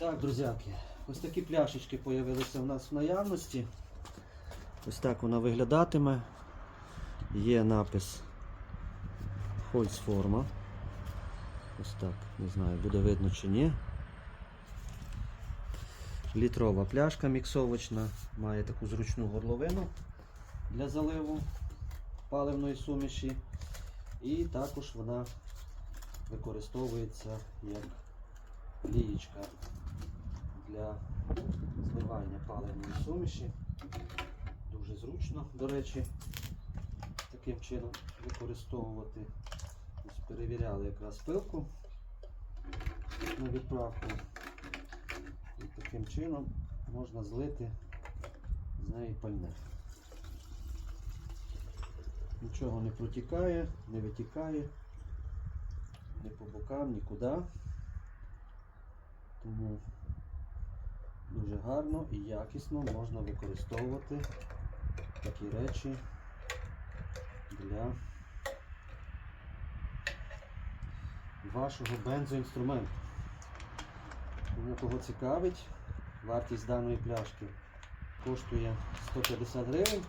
Так, друзяки, ось такі пляшечки з'явилися у нас в наявності. Ось так вона виглядатиме. Є напис Хольцформа. Ось так, не знаю, буде видно чи ні. Літрова пляшка міксовочна, має таку зручну горловину для заливу паливної суміші. І також вона використовується як лієчка для зливання паливної суміші. Дуже зручно, до речі, таким чином використовувати. Ось перевіряли якраз пилку на відправку. І таким чином можна злити з неї пальне. Нічого не протікає, не витікає, ні по бокам, нікуди. Тому дуже гарно і якісно можна використовувати такі речі для вашого бензоінструменту. Тому кого цікавить, вартість даної пляшки коштує 150 гривень.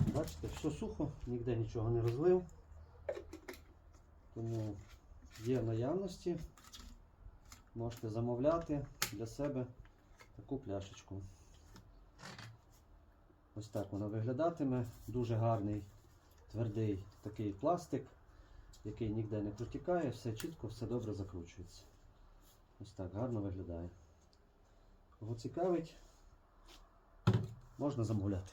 Бачите, все сухо, ніде нічого не розлив. Тому є в наявності. Можете замовляти для себе таку пляшечку. Ось так вона виглядатиме. Дуже гарний, твердий такий пластик, який ніде не протікає, все чітко, все добре закручується. Ось так гарно виглядає. Кого цікавить, можна замовляти.